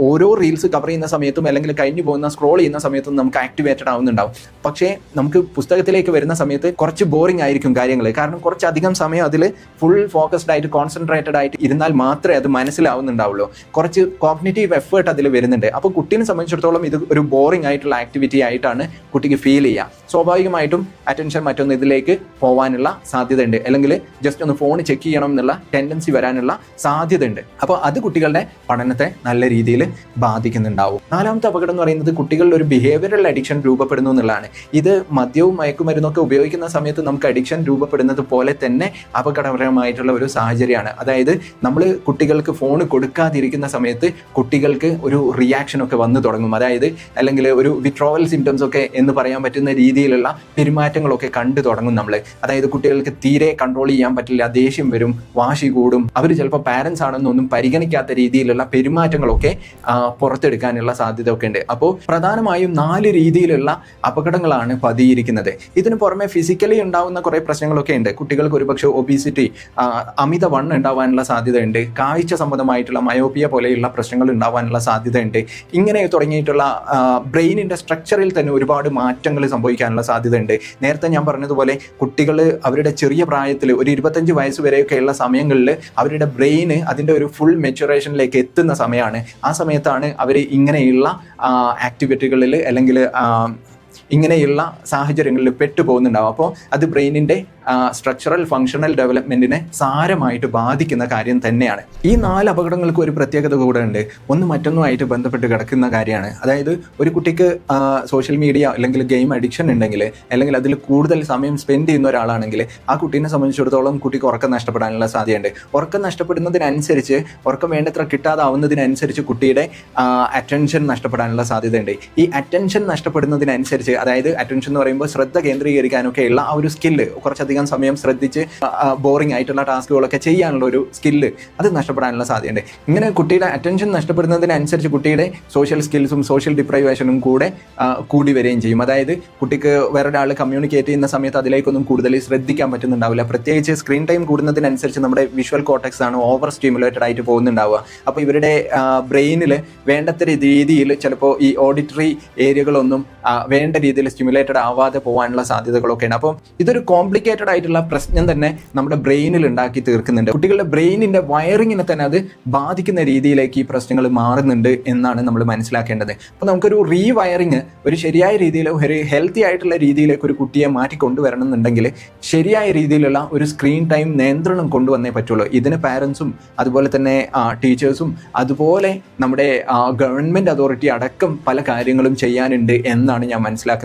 ഓരോ റീൽസ് കവർ ചെയ്യുന്ന സമയത്തും അല്ലെങ്കിൽ കഴിഞ്ഞു പോകുന്ന സ്ക്രോൾ ചെയ്യുന്ന സമയത്തും നമുക്ക് ആക്ടിവേറ്റഡ് ആവുന്നുണ്ടാവും. പക്ഷേ നമുക്ക് പുസ്തകത്തിലേക്ക് വരുന്ന സമയത്ത് കുറച്ച് ബോറിംഗ് ആയിരിക്കും കാര്യങ്ങൾ. കാരണം കുറച്ചധികം സമയം അതിൽ ഫുൾ ഫോക്കസ്ഡ് ആയിട്ട് കോൺസെൻട്രേറ്റഡ് ആയിട്ട് ഇരുന്നാൽ മാത്രമേ അത് മനസ്സിലാവുന്നുണ്ടാവുള്ളൂ. കുറച്ച് കോഗ്നേറ്റീവ് എഫേർട്ട് അതിൽ വരുന്നുണ്ട്. അപ്പോൾ കുട്ടീനെ സംബന്ധിച്ചിടത്തോളം ഇത് ഒരു ബോറിംഗ് ആയിട്ടുള്ള ആക്ടിവിറ്റി ആയിട്ടാണ് കുട്ടിക്ക് ഫീൽ ചെയ്യുക സ്വാഭാവികമായിട്ടും അറ്റൻഷൻ മറ്റൊന്ന് ഇതിലേക്ക് പോകാനുള്ള സാധ്യതയുണ്ട്. അല്ലെങ്കിൽ ജസ്റ്റ് ഒന്ന് ഫോൺ ചെക്ക് ചെയ്യണം എന്നുള്ള ടെൻഡൻസി വരാനുള്ള സാധ്യതയുണ്ട്. അപ്പോൾ അത് കുട്ടികളുടെ പഠനത്തെ നല്ല രീതിയിൽ ബാധിക്കുന്നുണ്ടാവും. നാലാമത്തെ അപകടം എന്ന് പറയുന്നത് കുട്ടികളിൽ ഒരു ബിഹേവിയറൽ അഡിക്ഷൻ രൂപപ്പെടുന്നു എന്നുള്ളതാണ്. ഇത് മദ്യവും മയക്കുമരുന്നൊക്കെ ഉപയോഗിക്കുന്ന സമയത്ത് നമുക്ക് അഡിക്ഷൻ രൂപപ്പെടുന്നത് പോലെ തന്നെ അപകടകരമായിട്ടുള്ള ഒരു സാഹചര്യമാണ്. അതായത് നമ്മൾ കുട്ടികൾക്ക് ഫോൺ കൊടുക്കാതിരിക്കുന്ന സമയത്ത് കുട്ടികൾക്ക് ഒരു റിയാക്ഷൻ ഒക്കെ വന്നു തുടങ്ങും. അതായത് അല്ലെങ്കിൽ ഒരു വിട്രോവൽ സിംറ്റംസ് ഒക്കെ എന്ന് പറയാൻ പറ്റുന്ന രീതിയിലുള്ള പെരുമാറ്റങ്ങളൊക്കെ കണ്ടു തുടങ്ങും നമ്മൾ അതായത് കുട്ടികൾക്ക് തീരെ കൺട്രോൾ ചെയ്യാൻ പറ്റില്ല ദേഷ്യം വരും വാശി കൂടും. അവർ ചിലപ്പോൾ പാരൻസ് ആണെന്നൊന്നും പരിഗണിക്കാത്ത രീതിയിലുള്ള പെരുമാറ്റങ്ങളൊക്കെ പുറത്തെടുക്കാനുള്ള സാധ്യത ഒക്കെ ഉണ്ട്. അപ്പോൾ പ്രധാനമായും നാല് രീതിയിലുള്ള അപകടങ്ങളാണ് പതിയിരിക്കുന്നത്. ഇതിന് പുറമെ ഫിസിക്കലി ഉണ്ടാകുന്ന കുറേ പ്രശ്നങ്ങളൊക്കെ ഉണ്ട്. കുട്ടികൾക്ക് ഒരുപക്ഷെ ഒബീസിറ്റി അമിത വണ്ണം ഉണ്ടാവാനുള്ള സാധ്യതയുണ്ട്. കാഴ്ച സംബന്ധമായിട്ടുള്ള മയോപ്പിയ പോലെയുള്ള പ്രശ്നങ്ങൾ ഉണ്ടാവാനുള്ള സാധ്യതയുണ്ട്. ഇങ്ങനെ തുടങ്ങിയിട്ടുള്ള ബ്രെയിനിന്റെ സ്ട്രക്ചറിൽ തന്നെ ഒരുപാട് മാറ്റങ്ങൾ സംഭവിക്കാനുള്ള സാധ്യതയുണ്ട്. നേരത്തെ ഞാൻ പറഞ്ഞതുപോലെ കുട്ടികൾ അവരുടെ ചെറിയ പ്രായത്തിൽ ഒരു ഇരുപത്തഞ്ച് വയസ്സ് വരെയൊക്കെയുള്ള സമയങ്ങളിൽ അവരുടെ ബ്രെയിന് അതിന്റെ ഒരു ഫുൾ മെച്ചുറേഷനിലേക്ക് എത്തുന്ന സമയമാണ്. ആ സമയത്താണ് അവർ ഇങ്ങനെയുള്ള ആക്ടിവിറ്റികളിൽ അല്ലെങ്കിൽ ഇങ്ങനെയുള്ള സാഹചര്യങ്ങളിൽ പെട്ടുപോകുന്നുണ്ടാവും. അപ്പോൾ അത് ബ്രെയിനിന്റെ സ്ട്രക്ചറൽ ഫങ്ഷണൽ ഡെവലപ്മെന്റിനെ സാരമായിട്ട് ബാധിക്കുന്ന കാര്യം തന്നെയാണ്. ഈ നാല് അപകടങ്ങൾക്ക് ഒരു പ്രത്യേകത കൂടെ ഉണ്ട്. ഒന്ന് മറ്റൊന്നുമായിട്ട് ബന്ധപ്പെട്ട് കിടക്കുന്ന കാര്യമാണ്. അതായത് ഒരു കുട്ടിക്ക് സോഷ്യൽ മീഡിയ അല്ലെങ്കിൽ ഗെയിം അഡിക്ഷൻ ഉണ്ടെങ്കിൽ അല്ലെങ്കിൽ അതിൽ കൂടുതൽ സമയം സ്പെൻഡ് ചെയ്യുന്ന ഒരാളാണെങ്കിൽ ആ കുട്ടീനെ സംബന്ധിച്ചിടത്തോളം കുട്ടിക്ക് ഉറക്കം നഷ്ടപ്പെടാനുള്ള സാധ്യതയുണ്ട്. ഉറക്കം നഷ്ടപ്പെടുന്നതിനനുസരിച്ച് ഉറക്കം വേണ്ടത്ര കിട്ടാതാവുന്നതിനനുസരിച്ച് കുട്ടിയുടെ അറ്റൻഷൻ നഷ്ടപ്പെടാനുള്ള സാധ്യതയുണ്ട്. ഈ അറ്റൻഷൻ നഷ്ടപ്പെടുന്നതിനനുസരിച്ച് അതായത് അറ്റൻഷൻ എന്ന് പറയുമ്പോൾ ശ്രദ്ധ കേന്ദ്രീകരിക്കാനൊക്കെയുള്ള ആ ഒരു സ്കില്ല് കുറച്ചധികം സമയം ശ്രദ്ധിച്ച് ബോറിംഗ് ആയിട്ടുള്ള ടാസ്കുകളൊക്കെ ചെയ്യാനുള്ള ഒരു സ്കില്ല് അത് നഷ്ടപ്പെടാനുള്ള സാധ്യതയുണ്ട്. ഇങ്ങനെ കുട്ടിയുടെ അറ്റൻഷൻ നഷ്ടപ്പെടുന്നതിനനുസരിച്ച് കുട്ടിയുടെ സോഷ്യൽ സ്കിൽസും സോഷ്യൽ ഡിപ്രൈവേഷനും കൂടെ കൂടി വരികയും ചെയ്യും. അതായത് കുട്ടിക്ക് വേറൊരാൾ കമ്മ്യൂണിക്കേറ്റ് ചെയ്യുന്ന സമയത്ത് അതിലേക്കൊന്നും കൂടുതൽ ശ്രദ്ധിക്കാൻ പറ്റുന്നുണ്ടാവില്ല. പ്രത്യേകിച്ച് സ്ക്രീൻ ടൈം കൂടുന്നതിനനുസരിച്ച് നമ്മുടെ വിഷ്വൽ കോട്ടക്സ് ആണ് ഓവർ സ്റ്റിമുലേറ്റഡ് ആയിട്ട് പോകുന്നുണ്ടാവുക. അപ്പോൾ ഇവരുടെ ബ്രെയിനിൽ വേണ്ടത്ര രീതിയിൽ ചിലപ്പോൾ ഈ ഓഡിറ്ററി ഏരിയകളൊന്നും വേണ്ട രീതിയിൽ സ്റ്റിമുലേറ്റഡ് ആവാതെ പോകാനുള്ള സാധ്യതകളൊക്കെയാണ്. അപ്പം ഇതൊരു കോംപ്ലിക്കേറ്റഡ് ആയിട്ടുള്ള പ്രശ്നം തന്നെ നമ്മുടെ ബ്രെയിനിൽ ഉണ്ടാക്കി തീർക്കുന്നുണ്ട്. കുട്ടികളുടെ ബ്രെയിനിന്റെ വയറിങ്ങിനെ തന്നെ അത് ബാധിക്കുന്ന രീതിയിലേക്ക് ഈ പ്രശ്നങ്ങൾ മാറുന്നുണ്ട് എന്നാണ് നമ്മൾ മനസ്സിലാക്കേണ്ടത്. അപ്പോൾ നമുക്കൊരു റീവയറിങ് ഒരു ശരിയായ രീതിയിൽ ഒരു ഹെൽത്തി ആയിട്ടുള്ള രീതിയിലേക്ക് ഒരു കുട്ടിയെ മാറ്റി കൊണ്ടുവരണം എന്നുണ്ടെങ്കിൽ ശരിയായ രീതിയിലുള്ള ഒരു സ്ക്രീൻ ടൈം നിയന്ത്രണം കൊണ്ടുവന്നേ പറ്റുള്ളൂ. ഇതിന് പാരൻസും അതുപോലെ തന്നെ ടീച്ചേഴ്സും അതുപോലെ നമ്മുടെ ഗവൺമെന്റ് അതോറിറ്റി അടക്കം പല കാര്യങ്ങളും ചെയ്യാനുണ്ട് എന്നാണ് ഞാൻ മനസ്സിലാക്കുന്നത്.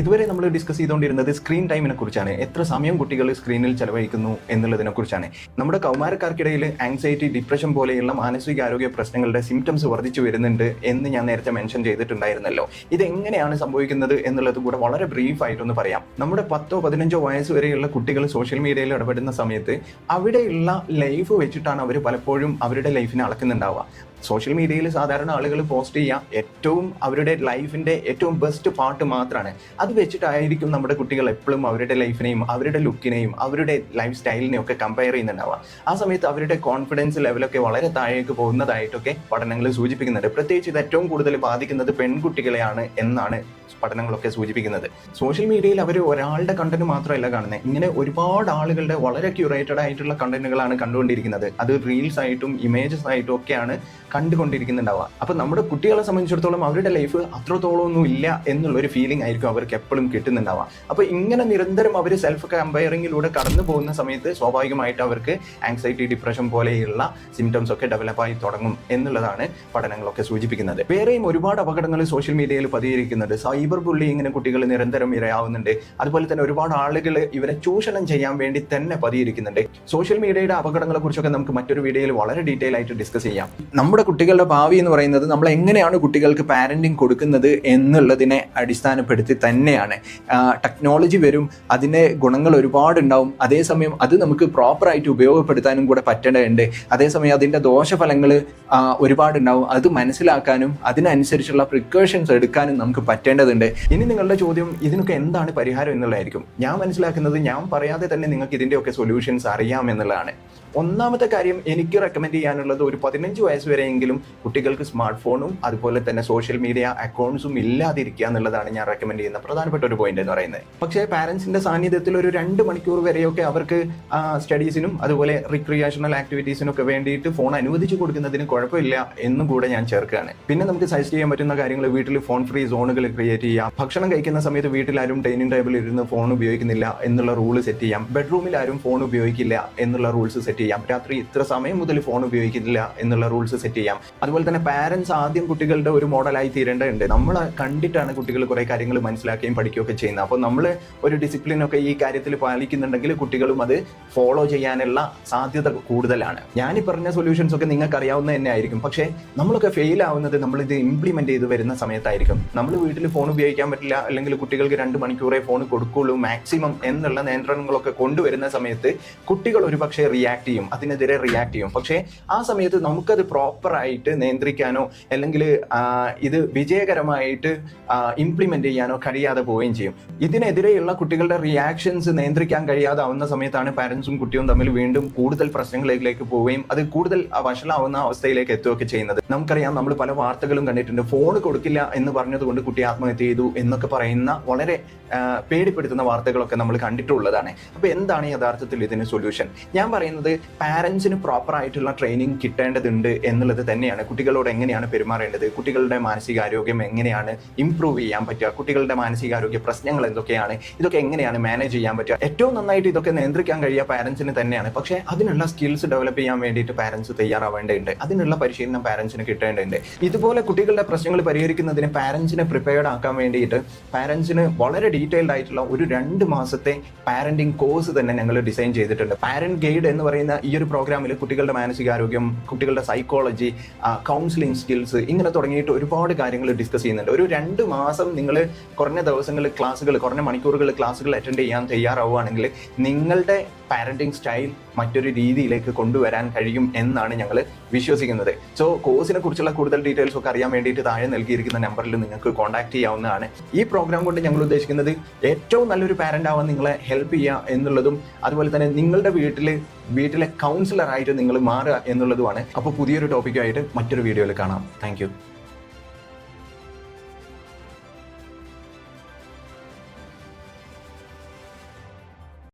ഇതുവരെ നമ്മൾ ഡിസ്കസ് ചെയ്തുകൊണ്ടിരുന്നത് സ്ക്രീൻ ടൈമിനെ കുറിച്ചാണ്. എത്ര സമയം കുട്ടികൾ സ്ക്രീനിൽ ചെലവഴിക്കുന്നു എന്നുള്ളതിനെ കുറിച്ചാണ്. നമ്മുടെ കൗമാരക്കാർക്കിടയിൽ ആങ്സൈറ്റി ഡിപ്രഷൻ പോലെയുള്ള മാനസികാരോഗ്യ പ്രശ്നങ്ങളുടെ സിംറ്റംസ് വർദ്ധിച്ചു വരുന്നുണ്ട് എന്ന് ഞാൻ നേരത്തെ മെൻഷൻ ചെയ്തിട്ടുണ്ടായിരുന്നല്ലോ. ഇത് എങ്ങനെയാണ് സംഭവിക്കുന്നത് എന്നുള്ളത് കൂടെ വളരെ ബ്രീഫ് ആയിട്ടൊന്ന് പറയാം. നമ്മുടെ പത്തോ പതിനഞ്ചോ വയസ്സ് വരെയുള്ള കുട്ടികൾ സോഷ്യൽ മീഡിയയിൽ ഇടപെടുന്ന സമയത്ത് അവിടെയുള്ള ലൈഫ് വെച്ചിട്ടാണ് അവർ പലപ്പോഴും അവരുടെ ലൈഫിനെ അളക്കുന്നുണ്ടാവുക. സോഷ്യൽ മീഡിയയിൽ സാധാരണ ആളുകൾ പോസ്റ്റ് ചെയ്യുക ഏറ്റവും അവരുടെ ലൈഫിന്റെ ഏറ്റവും ബെസ്റ്റ് പാർട്ട് മാത്രമാണ് അത് വെച്ചിട്ടായിരിക്കും നമ്മുടെ കുട്ടികൾ എപ്പോഴും അവരുടെ ലൈഫിനെയും അവരുടെ ലുക്കിനെയും അവരുടെ ലൈഫ് സ്റ്റൈലിനെയും ഒക്കെ കമ്പയർ ചെയ്യുന്നുണ്ടാവുക. ആ സമയത്ത് അവരുടെ കോൺഫിഡൻസ് ലെവലൊക്കെ വളരെ താഴേക്ക് പോകുന്നതായിട്ടൊക്കെ പഠനങ്ങൾ സൂചിപ്പിക്കുന്നുണ്ട്. പ്രത്യേകിച്ച് ഇത് ഏറ്റവും കൂടുതൽ ബാധിക്കുന്നത് പെൺകുട്ടികളെയാണ് എന്നാണ് പഠനങ്ങളൊക്കെ സൂചിപ്പിക്കുന്നത്. സോഷ്യൽ മീഡിയയിൽ അവർ ഒരാളുടെ കണ്ടന്റ് മാത്രമല്ല കാണുന്നത് ഇങ്ങനെ ഒരുപാട് ആളുകളുടെ വളരെ ക്യൂറേറ്റഡ് ആയിട്ടുള്ള കണ്ടന്റുകളാണ് കണ്ടുകൊണ്ടിരിക്കുന്നത്. അത് റീൽസ് ആയിട്ടും ഇമേജസ് ആയിട്ടും ഒക്കെയാണ് കണ്ടുകൊണ്ടിരിക്കുന്നുണ്ടാവുക. അപ്പൊ നമ്മുടെ കുട്ടികളെ സംബന്ധിച്ചിടത്തോളം അവരുടെ ലൈഫ് അത്രത്തോളം ഒന്നും ഇല്ല എന്നുള്ള ഒരു ഫീലിംഗ് ആയിരിക്കും അവർക്ക് എപ്പോഴും കിട്ടുന്നുണ്ടാവുക. അപ്പൊ ഇങ്ങനെ നിരന്തരം അവർ സെൽഫ് കമ്പയറിങ്ങിലൂടെ കടന്നു പോകുന്ന സമയത്ത് സ്വാഭാവികമായിട്ട് അവർക്ക് ആങ്സൈറ്റി ഡിപ്രഷൻ പോലെയുള്ള സിംറ്റംസ് ഒക്കെ ഡെവലപ്പായി തുടങ്ങും എന്നുള്ളതാണ് പഠനങ്ങളൊക്കെ സൂചിപ്പിക്കുന്നത്. വേറെയും ഒരുപാട് അപകടങ്ങൾ സോഷ്യൽ മീഡിയയിൽ പതിയിരിക്കുന്നുണ്ട്. സൈബർ ബുള്ളിങ്ങിന് കുട്ടികൾ നിരന്തരം ഇരയാവുന്നുണ്ട്. അതുപോലെ തന്നെ ഒരുപാട് ആളുകൾ ഇവരെ ചൂഷണം ചെയ്യാൻ വേണ്ടി തന്നെ പതിയിരിക്കുന്നുണ്ട്. സോഷ്യൽ മീഡിയയുടെ അപകടങ്ങളെ കുറിച്ചൊക്കെ നമുക്ക് മറ്റൊരു വീഡിയോയിൽ വളരെ ഡീറ്റെയിൽ ആയിട്ട് ഡിസ്കസ് ചെയ്യാം. നമ്മുടെ കുട്ടികളുടെ ഭാവി എന്ന് പറയുന്നത് നമ്മൾ എങ്ങനെയാണ് കുട്ടികൾക്ക് പാരന്റിങ് കൊടുക്കുന്നത് എന്നുള്ളതിനെ അടിസ്ഥാനപ്പെടുത്തി തന്നെയാണ്. ടെക്നോളജി വരും അതിന്റെ ഗുണങ്ങൾ ഒരുപാട് ഉണ്ടാവും. അതേസമയം അത് നമുക്ക് പ്രോപ്പർ ആയിട്ട് ഉപയോഗപ്പെടുത്താനും കൂടെ പറ്റേണ്ടതുണ്ട്. അതേസമയം അതിന്റെ ദോഷഫലങ്ങൾ ഒരുപാടുണ്ടാവും അത് മനസ്സിലാക്കാനും അതിനനുസരിച്ചുള്ള പ്രിക്കോഷൻസ് എടുക്കാനും നമുക്ക് പറ്റേണ്ടതുണ്ട് ഇനി നിങ്ങളുടെ ചോദ്യം ഇതിനൊക്കെ എന്താണ് പരിഹാരം എന്നുള്ളതായിരിക്കും. ഞാൻ മനസ്സിലാക്കുന്നത് ഞാൻ പറയാതെ തന്നെ നിങ്ങൾക്ക് ഇതിന്റെയൊക്കെ സൊല്യൂഷൻസ് അറിയാം എന്നുള്ളതാണ്. ഒന്നാമത്തെ കാര്യം എനിക്ക് റെക്കമെൻഡ് ചെയ്യാനുള്ളത് ഒരു പതിനഞ്ച് വയസ്സ് വരെയെങ്കിലും കുട്ടികൾക്ക് സ്മാർട്ട് ഫോണും അതുപോലെ തന്നെ സോഷ്യൽ മീഡിയ അക്കൗണ്ട്സും ഇല്ലാതിരിക്കുക എന്നുള്ളതാണ് ഞാൻ റെക്കമെൻഡ് ചെയ്യുന്ന പ്രധാനപ്പെട്ട ഒരു പോയിന്റ് എന്ന് പറയുന്നത്. പക്ഷേ പാരന്റ്സിന്റെ സാന്നിധ്യത്തിൽ ഒരു രണ്ട് മണിക്കൂർ വരെയൊക്കെ അവർക്ക് സ്റ്റഡീസിനും അതുപോലെ റിക്രിയേഷണൽ ആക്ടിവിറ്റീസിനും ഒക്കെ വേണ്ടിയിട്ട് ഫോൺ അനുവദിച്ചു കൊടുക്കുന്നതിന് കുഴപ്പമില്ല എന്നും കൂടെ ഞാൻ ചേർക്കുകയാണ്. പിന്നെ നമുക്ക് സജസ്റ്റ് ചെയ്യാൻ പറ്റുന്ന കാര്യങ്ങൾ വീട്ടിൽ ഫോൺ ഫ്രീ സോണുകൾ ക്രിയേറ്റ് ചെയ്യാം ഭക്ഷണം കഴിക്കുന്ന സമയത്ത് വീട്ടിലാരും ഡൈനിങ് ടേബിളിൽ ഇരുന്ന് ഫോൺ ഉപയോഗിക്കുന്നില്ല എന്നുള്ള റൂൾ സെറ്റ് ചെയ്യാം. ബെഡ്റൂമിൽ ആരും ഫോൺ ഉപയോഗിക്കില്ല എന്നുള്ള റൂൾസ് സെറ്റ് ചെയ്യാം. രാത്രി ഇത്ര സമയം മുതൽ ഫോൺ ഉപയോഗിക്കില്ല എന്നുള്ള റൂൾസ് സെറ്റ് ചെയ്യാം. അതുപോലെ തന്നെ പാരന്റ്സ് ആദ്യം കുട്ടികളുടെ ഒരു മോഡലായി തീരേണ്ടതുണ്ട്. നമ്മൾ കണ്ടിട്ടാണ് കുട്ടികൾ കുറെ കാര്യങ്ങൾ മനസ്സിലാക്കുകയും പഠിക്കുകയൊക്കെ ചെയ്യുന്നത്. അപ്പോൾ നമ്മൾ ഒരു ഡിസിപ്ലിൻ ഒക്കെ ഈ കാര്യത്തിൽ പാലിക്കുന്നുണ്ടെങ്കിൽ കുട്ടികളും അത് ഫോളോ ചെയ്യാനുള്ള സാധ്യത കൂടുതലാണ്. ഞാൻ ഈ പറഞ്ഞ സൊല്യൂഷൻസ് ഒക്കെ നിങ്ങൾക്ക് അറിയാവുന്ന തന്നെ ആയിരിക്കും. പക്ഷേ നമ്മളൊക്കെ ഫെയിൽ ആവുന്നത് നമ്മൾ ഇത് ഇംപ്ലിമെന്റ് ചെയ്ത് വരുന്ന സമയത്തായിരിക്കും. നമ്മൾ വീട്ടിൽ ഫോൺ ഉപയോഗിക്കാൻ പറ്റില്ല അല്ലെങ്കിൽ കുട്ടികൾക്ക് രണ്ട് മണിക്കൂറേ ഫോൺ കൊടുക്കുള്ളൂ മാക്സിമം എന്നുള്ള നിയന്ത്രണങ്ങളൊക്കെ കൊണ്ടുവരുന്ന സമയത്ത് കുട്ടികൾ ഒരുപക്ഷെ റിയാക്ട് ചെയ്യും അതിനെതിരെ റിയാക്ട് ചെയ്യും. പക്ഷേ ആ സമയത്ത് നമുക്കത് പ്രോപ്പറായിട്ട് നിയന്ത്രിക്കാനോ അല്ലെങ്കിൽ ഇത് വിജയകരമായിട്ട് ഇംപ്ലിമെന്റ് ചെയ്യാനോ കഴിയാതെ പോവുകയും ചെയ്യും. ഇതിനെതിരെയുള്ള കുട്ടികളുടെ റിയാക്ഷൻസ് നിയന്ത്രിക്കാൻ കഴിയാതാവുന്ന സമയത്താണ് പാരൻസും കുട്ടിയും തമ്മിൽ വീണ്ടും കൂടുതൽ പ്രശ്നങ്ങളിലേക്ക് പോവുകയും അത് കൂടുതൽ വഷളാവുന്ന അവസ്ഥയിലേക്ക് എത്തുകയൊക്കെ ചെയ്യുന്നത്. നമുക്കറിയാം നമ്മൾ പല വാർത്തകളും കണ്ടിട്ടുണ്ട് ഫോൺ കൊടുക്കില്ല എന്ന് പറഞ്ഞതുകൊണ്ട് കുട്ടി ആത്മഹത്യ ചെയ്തു എന്നൊക്കെ പറയുന്ന വളരെ പേടിപ്പെടുത്തുന്ന വാർത്തകളൊക്കെ നമ്മൾ കണ്ടിട്ടുള്ളതാണ്. അപ്പോൾ എന്താണ് യഥാർത്ഥത്തിൽ ഇതിന് സൊല്യൂഷൻ ഞാൻ പറയുന്നത് പാരന്റ്സിന് പ്രോപ്പർ ആയിട്ടുള്ള ട്രെയിനിങ് കിട്ടേണ്ടതുണ്ട് എന്നുള്ളത് തന്നെയാണ്. കുട്ടികളോട് എങ്ങനെയാണ് പെരുമാറേണ്ടത്? കുട്ടികളുടെ മാനസികാരോഗ്യം എങ്ങനെയാണ് ഇംപ്രൂവ് ചെയ്യാൻ പറ്റുക? കുട്ടികളുടെ മാനസികാരോഗ്യ പ്രശ്നങ്ങൾ എന്തൊക്കെയാണ്? ഇതൊക്കെ എങ്ങനെയാണ് മാനേജ് ചെയ്യാൻ പറ്റുക? ഏറ്റവും നന്നായിട്ട് ഇതൊക്കെ നിയന്ത്രിക്കാൻ കഴിയുക പാരൻസിന് തന്നെയാണ്. പക്ഷേ അതിനുള്ള സ്കിൽസ് ഡെവലപ്പ് ചെയ്യാൻ വേണ്ടിയിട്ട് പാരൻസ് തയ്യാറാവേണ്ടതുണ്ട്. അതിനുള്ള പരിശീലനം പാരൻസിന് കിട്ടേണ്ടതുണ്ട്. ഇതുപോലെ കുട്ടികളുടെ പ്രശ്നങ്ങൾ പരിഹരിക്കുന്നതിന് പാരൻസിനെ പ്രിപ്പയർഡ് ആക്കാൻ വേണ്ടിയിട്ട് പാരൻസിന് വളരെ ഡീറ്റെയിൽഡ് ആയിട്ടുള്ള ഒരു രണ്ട് മാസത്തെ പാരന്റിങ് കോഴ്സ് തന്നെ ഞങ്ങൾ ഡിസൈൻ ചെയ്തിട്ടുണ്ട്. പാരന്റ് ഗൈഡ് എന്ന് പറയുന്ന ഈ ഒരു പ്രോഗ്രാമിൽ കുട്ടികളുടെ മാനസികാരോഗ്യം കുട്ടികളുടെ സൈക്കോളജി കൗൺസിലിംഗ് സ്കിൽസ് ഇങ്ങനെ തുടങ്ങിയിട്ട് ഒരുപാട് കാര്യങ്ങൾ ഡിസ്കസ് ചെയ്യുന്നുണ്ട്. ഒരു രണ്ട് മാസം നിങ്ങൾ കുറഞ്ഞ ദിവസങ്ങളിൽ ക്ലാസ്സുകൾ കുറഞ്ഞ മണിക്കൂറുകൾ ക്ലാസ്സുകൾ അറ്റൻഡ് ചെയ്യാൻ തയ്യാറാവുകയാണെങ്കിൽ നിങ്ങളുടെ പാരന്റിംഗ് സ്റ്റൈൽ മറ്റൊരു രീതിയിലേക്ക് കൊണ്ടുവരാൻ കഴിയും എന്നാണ് ഞങ്ങൾ വിശ്വസിക്കുന്നത്. സോ കോഴ്സിനെ കുറിച്ചുള്ള കൂടുതൽ ഡീറ്റെയിൽസ് ഒക്കെ അറിയാൻ വേണ്ടിയിട്ട് താഴെ നൽകിയിരിക്കുന്ന നമ്പറിൽ നിങ്ങൾക്ക് കോൺടാക്ട് ചെയ്യാവുന്നതാണ്. ഈ പ്രോഗ്രാം കൊണ്ട് ഞങ്ങൾ ഉദ്ദേശിക്കുന്നത് ഏറ്റവും നല്ലൊരു പാരന്റ് ആവാൻ നിങ്ങളെ ഹെൽപ്പ് ചെയ്യുക എന്നുള്ളതും അതുപോലെ തന്നെ നിങ്ങളുടെ വീട്ടിൽ വീട്ടിലെ കൗൺസിലർ ആയിട്ട് നിങ്ങൾ മാറുക എന്നുള്ളതുമാണ്. അപ്പോൾ പുതിയൊരു ടോപ്പിക്കായിട്ട് മറ്റൊരു വീഡിയോയിൽ കാണാം. താങ്ക്